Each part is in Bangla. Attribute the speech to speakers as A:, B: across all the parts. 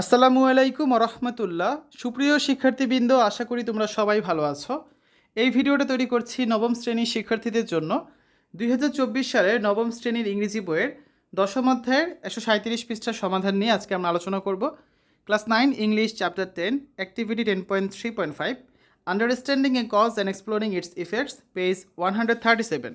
A: আসসালামু আলাইকুম রহমতুল্লাহ সুপ্রিয় শিক্ষার্থীবৃন্দ, আশা করি তোমরা সবাই ভালো আছো। এই ভিডিওটা তৈরি করছি নবম শ্রেণির শিক্ষার্থীদের জন্য। দুই হাজার চব্বিশ সালের নবম শ্রেণির ইংরেজি বইয়ের দশম অধ্যায়ের একশো সাঁত্রিশ পৃষ্ঠার সমাধান নিয়ে আজকে আমরা আলোচনা করব। Class nine, English, chapter ten, activity ten point three point five, understanding a cause and exploring its effects, page one hundred thirty seven.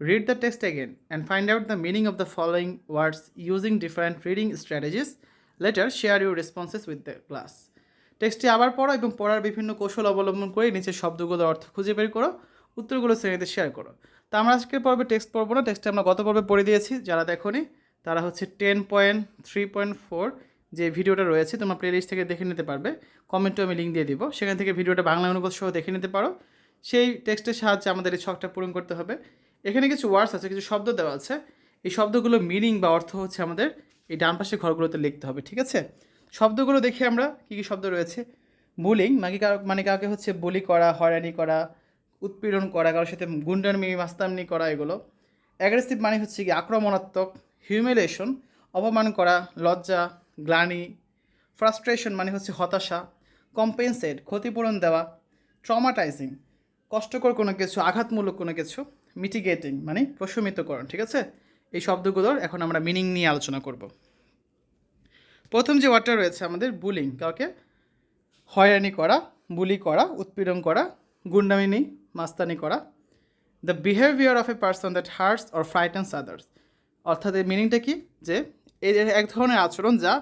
A: read the text again and find out the meaning of the following words using different reading strategies. Later, share your responses with the class. টেক্সটটি আবার পড়ো এবং পড়ার বিভিন্ন কৌশল অবলম্বন করে নিচের শব্দগুলোর অর্থ খুঁজে বের করো, উত্তরগুলো শ্রেণীতে শেয়ার করো। তো আমরা আজকের পর্বে টেক্সট পড়ব না টেক্সটে আমরা গত পর্বে পড়ে দিয়েছি, যারা দেখোনি, তারা হচ্ছে ten point three point four যে ভিডিওটা রয়েছে, তোমরা প্লেলিস্ট থেকে দেখে নিতে পারবে। কমেন্টও আমি লিঙ্ক দিয়ে দিব। সেখান থেকে ভিডিওটা বাংলা অনুবাদ সহ দেখে নিতে পারো। সেই টেক্সটের সাহায্যে আমাদের এই ছকটা পূরণ করতে হবে। এখানে কিছু ওয়ার্ডস আছে, কিছু শব্দ দেওয়া আছে। এই শব্দগুলো মিনিং বা অর্থ হচ্ছে আমাদের এই ডান পাশের ঘরগুলোতে লিখতে হবে, ঠিক আছে? শব্দগুলো দেখে আমরা কী কী শব্দ রয়েছে? বুলিং মানে মানে কাউকে হচ্ছে বুলি করা, হয়রানি করা, উৎপীড়ন করা, কারোর সাথে গুন্ডামি মাস্তামনি করা এগুলো। অ্যাগ্রেসিভ মানে হচ্ছে কি আক্রমণাত্মক হিউমিলেশন অপমান করা, লজ্জা, গ্লানি। ফ্রাস্ট্রেশন মানে হচ্ছে হতাশা। কম্পেনসেট ক্ষতিপূরণ দেওয়া। ট্রমাটাইজিং কষ্টকর কোনো কিছু, আঘাতমূলক কোনো কিছু। মিটিগেটিং মানে প্রশমিতকরণ, ঠিক আছে? এই শব্দগুলোর এখন আমরা মিনিং নিয়ে আলোচনা করব। প্রথম যে ওয়ার্ডটা রয়েছে আমাদের বুলিং কাউকে হয়রানি করা বুলি করা, উৎপীড়ন করা গুন্ডামিনি মাস্তানি করা the behaviour of a person that hurts or frightens others অর্থাৎ এর মিনিংটা কি? যে এই এক ধরনের আচরণ যা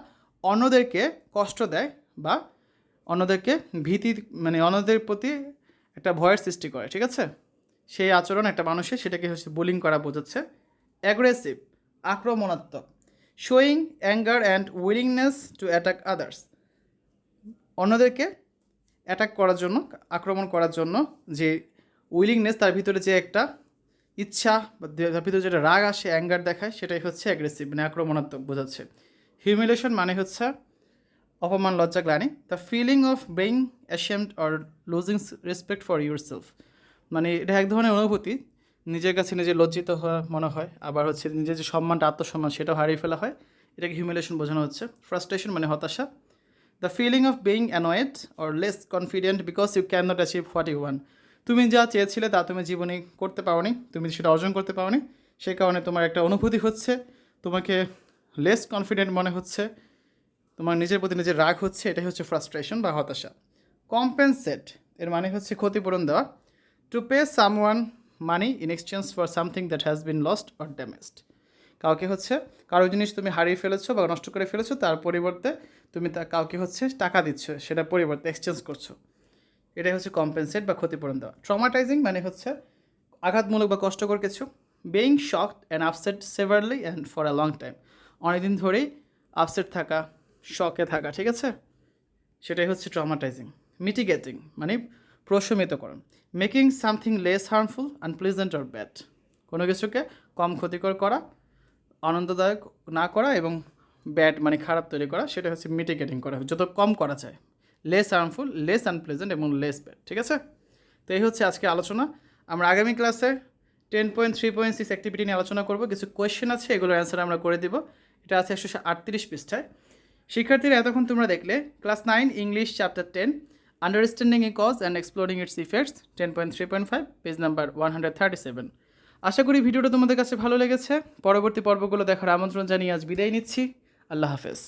A: অন্যদেরকে কষ্ট দেয় বা অন্যদেরকে ভীতি মানে অন্যদের প্রতি একটা ভয়ের সৃষ্টি করে, ঠিক আছে? সেই আচরণ একটা মানুষের, সেটাকে হচ্ছে বুলিং করা বোঝাচ্ছে। অ্যাগ্রেসিভ আক্রমণাত্মক showing anger and willingness to attack others অন্যদেরকে অ্যাটাক করার জন্য, আক্রমণ করার জন্য যে উইলিংনেস তার ভিতরে যে একটা ইচ্ছা বা তার ভিতরে যেটা রাগ আসে অ্যাঙ্গার দেখায়, সেটাই হচ্ছে অ্যাগ্রেসিভ মানে আক্রমণাত্মক বোঝাচ্ছে। হিউমিলেশন মানে হচ্ছে অপমান, লজ্জা, গ্লানি। The feeling of being ashamed or losing respect for yourself মানে এটা এক ধরনের অনুভূতি। নিজের কাছে নিজে লজ্জিত হওয়া মনে হয়। আবার হচ্ছে নিজের যে সম্মানটা, আত্মসম্মান, সেটাও হারিয়ে ফেলা হয়। এটাকে হিউমিলেশন বোঝানো হচ্ছে। ফ্রাস্ট্রেশন মানে হতাশা। The feeling of being annoyed or less confident because you can not achieve what you want তুমি যা চেয়েছিলে, তা তুমি জীবনে করতে পারোনি তুমি সেটা অর্জন করতে পারোনি সেই কারণে তোমার একটা অনুভূতি হচ্ছে। তোমাকে লেস কনফিডেন্ট মনে হচ্ছে। তোমার নিজের প্রতি নিজের রাগ হচ্ছে। এটাই হচ্ছে ফ্রাস্ট্রেশন বা হতাশা। কম্পেনসেট এর মানে হচ্ছে ক্ষতিপূরণ দেওয়া। To pay someone money in exchange for something that has been lost or damaged কাউকে হচ্ছে কারও জিনিস তুমি হারিয়ে ফেলেছো বা নষ্ট করে ফেলেছো, তার পরিবর্তে তুমি তা কাউকে হচ্ছে টাকা দিচ্ছ, সেটা পরিবর্তে এক্সচেঞ্জ করছ। এটাই হচ্ছে কম্পেনসেট বা ক্ষতিপূরণ দেওয়া। ট্রমাটাইজিং মানে হচ্ছে আঘাতমূলক বা কষ্টকর কিছু। Being shocked and upset severely and for a long time অনেকদিন ধরেই আপসেট থাকা শকে থাকা, ঠিক আছে? সেটাই হচ্ছে ট্রমাটাইজিং মিটিগেটিং মানে প্রশমিতকরণ making something less harmful unpleasant or bad কোনো কিছুকে কম ক্ষতিকর করা, আনন্দদায়ক না করা এবং ব্যাড মানে খারাপ তৈরি করা, সেটা হচ্ছে মিটিগেটিং করা, যত কম করা যায়। লেস হার্মফুল লেস আনপ্লেজেন্ট এবং লেস ব্যাড ঠিক আছে? তো এই হচ্ছে আজকে আলোচনা। আমরা আগামী ক্লাসে ten point three point six activity নিয়ে আলোচনা করব। কিছু কোয়েশ্চেন আছে, এগুলোর অ্যান্সার আমরা করে দিব। এটা আছে একশো আটত্রিশ পৃষ্ঠায়। শিক্ষার্থীরা এতক্ষণ তোমরা দেখলে class nine English chapter ten understanding a cause and exploring its effects ten point three point five page number one hundred thirty seven আশা করি ভিডিওটা তোমাদের কাছে ভালো লেগেছে। পরবর্তী পর্বগুলো দেখার আমন্ত্রণ জানিয়ে আজ বিদায় নিচ্ছি। আল্লাহ হাফেজ।